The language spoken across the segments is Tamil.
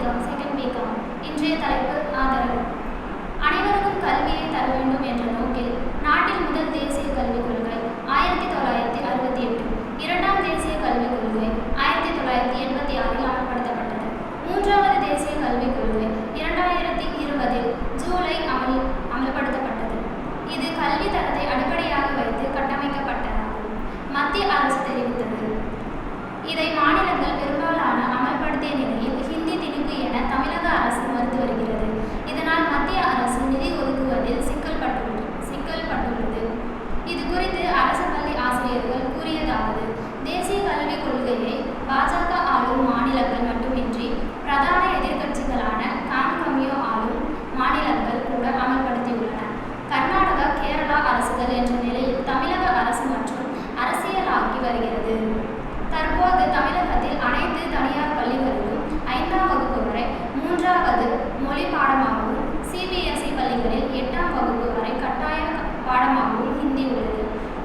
பிகாம் செகண்ட் பிகாம் இன்றைய தலைப்பு ஆதரவு. அனைவருக்கும் கல்வியை தர வேண்டும் என்ற நோக்கில் நாட்டில் முதல் தேசிய கல்விக் கொள்கை ஆயிரத்தி தொள்ளாயிரத்தி அறுபத்தி எட்டு. இரண்டாம் தேசிய கல்விக் கொள்கை ஆயிரத்தி தொள்ளாயிரத்தி எண்பத்தி ஆறில் அமல்படுத்தப்பட்டது. மூன்றாவது தேசிய கல்விக் கொள்கை இரண்டாயிரத்தி இருபதில் ஜூலை அமல் அமல்படுத்தப்பட்டது இது கல்வி தரத்தை அடிப்படையாக வைத்து கட்டமைக்கப்பட்டதாகும் மத்திய அரசு தெரிவித்தது இதை மாநிலங்கள் பெரும்பாலான அமல்படுத்திய நிலையில் ஹிந்தி திணிப்பு என தமிழக அரசு மறுத்து வருகிறது. இதனால் மத்திய அரசு நிதி ஒதுக்குவதில் சிக்கல் பட்டுள்ளது. சிக்கல் பட்டுள்ளது. இது குறித்து அரசு பள்ளி ஆசிரியர்கள் கூறியதாவது தேசிய கல்விக் கொள்கையை பாஜக ஆளும் மாநிலங்கள் மட்டுமின்றி பிரதான எதிர்க்கட்சிகளான காங்கமியோ ஆளும் மாநிலங்கள் கூட அமல்படுத்தியுள்ளன கர்நாடகா கேரளா அரசுகள் என்ற நிலையில் தமிழக அரசு மற்றும் அரசியலாக்கி வருகிறது தற்போது தமிழகத்தில் அனைத்து தனியார் பள்ளிகளிலும் ஐந்தாம் வகுப்பு வரை மூன்றாவது மொழி பாடமாகவும் சிபிஎஸ்இ பள்ளிகளில் எட்டாம் வகுப்பு வரை கட்டாய பாடமாகவும் ஹிந்தி உள்ளது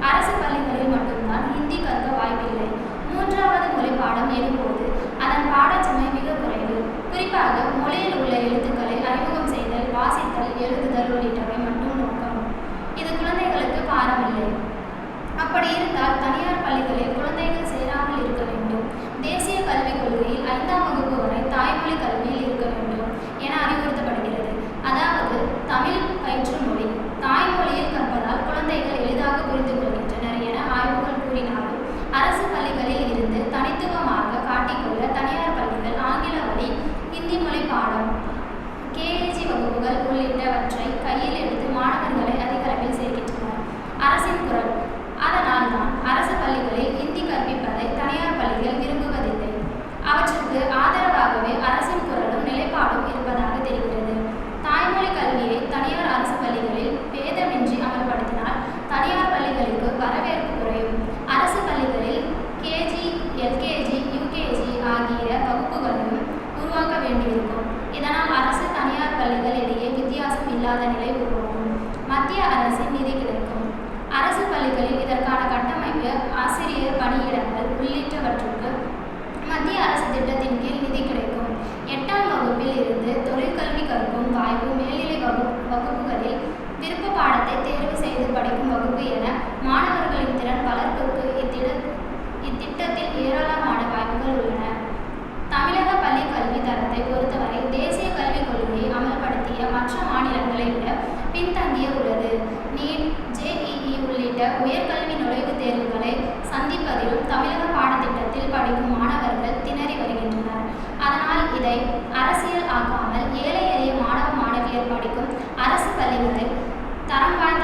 அரசு பள்ளிகளில் மட்டும்தான் ஹிந்தி கற்க வாய்ப்பில்லை மூன்றாவது மொழி பாடம் எனும்போது அதன் பாடச்சுமை மிக குறைவு குறிப்பாக மொழியில் உள்ள எழுத்துக்களை அறிமுகம் செய்தல் வாசித்தல் எழுதுதல் உள்ளிட்டவை மட்டும் நோக்கம் இது குழந்தைகளுக்கு பாரமில்லை அப்படி இருந்தால் தனியார் பள்ளிகளில் குழந்தைகள் சேராமல் இருக்க வேண்டும் தேசிய கல்விக் கொள்கையில் ஐந்தாம் வகுப்பு வரை தாய்மொழி கல்வியில் இருக்க வேண்டும் என அறிவுறுத்தப்படுகிறது. அதாவது தமிழ் பயிற்று மொழி தாய்மொழியில் கற்பதால் குழந்தைகள் எளிதாக புரிந்து கொள்கின்றனர் என ஆய்வுகள் கூறினாலும் அரசு பள்ளிகளில் இருந்து தனித்துவமாக காட்டிக்கொள்ள தனியார் பள்ளிகள் ஆங்கில வழி ஹிந்தி மொழி பாடம் கேஏஜி வகுப்புகள் உள்ளிட்டவற்றை கையில் எடுத்து மாணவர்களை அதிக அளவில் சேர்க்கின்றனர். அரசின் குரல் அதனால் தான் அரசு பள்ளிகளில் ஹிந்தி கற்பிப்பதை தனியார் பள்ளிகள் விரும்புவதில்லை அவற்றுக்கு ஆதரவாகவே அரசின் குரலும் நிலைப்பாடும் இருப்பதாக தெரிகிறது தாய்மொழி கல்வியை தனியார் அரசு பள்ளிகளில் பேதமின்றி அமல்படுத்தினால் தனியார் பள்ளிகளுக்கு வரவேற்பு குறையும் அரசு பள்ளிகளில் கேஜி எல்கேஜி யூகேஜி ஆகிய வகுப்புகளும் உருவாக்க வேண்டியிருக்கும். இதனால் அரசு தனியார் பள்ளிகள் இடையே வித்தியாசம் இல்லாத நிலை உருவாகும். மத்திய அரசின் நிதி கிடைக்கும். அரசு பள்ளிகளில் இதற்கான கட்டமைப்பு ஆசிரியர் பணியிடங்கள் உள்ளிட்டவற்றுக்கு மத்திய அரசு திட்டத்தின் கீழ் நிதி கிடைக்கும். எட்டாம் வகுப்பில் இருந்து தொழிற்கல்வி கற்கும் வாய்ப்பு மேல்நிலை வகுப்பு வகுப்புகளில் விருப்ப பாடத்தை தேர்வு செய்து படிக்கும் வகுப்பு என திட்டத்தில் ஏராளமான வாய்ப்புகள் உள்ளன. தமிழக பள்ளி கல்வி தரத்தை பொறுத்தவரை தேசிய கல்விக் கொள்கையை அமல்படுத்திய மற்ற மாநிலங்களை விட பின்தங்கியே உள்ளது. நீட் ஜேஇஇ உள்ளிட்ட உயர்கல்வி நுழைவுத் தேர்வுகளை சந்திப்பதிலும் தமிழக பாடத்திட்டத்தில் படிக்கும் மாணவர்கள் திணறி வருகின்றனர். அதனால் இதை அரசியல் ஆக்காமல் ஏழை எளிய மாணவ மாணவியர் படிக்கும் அரசு பள்ளிகளை தரம் வாய்ந்த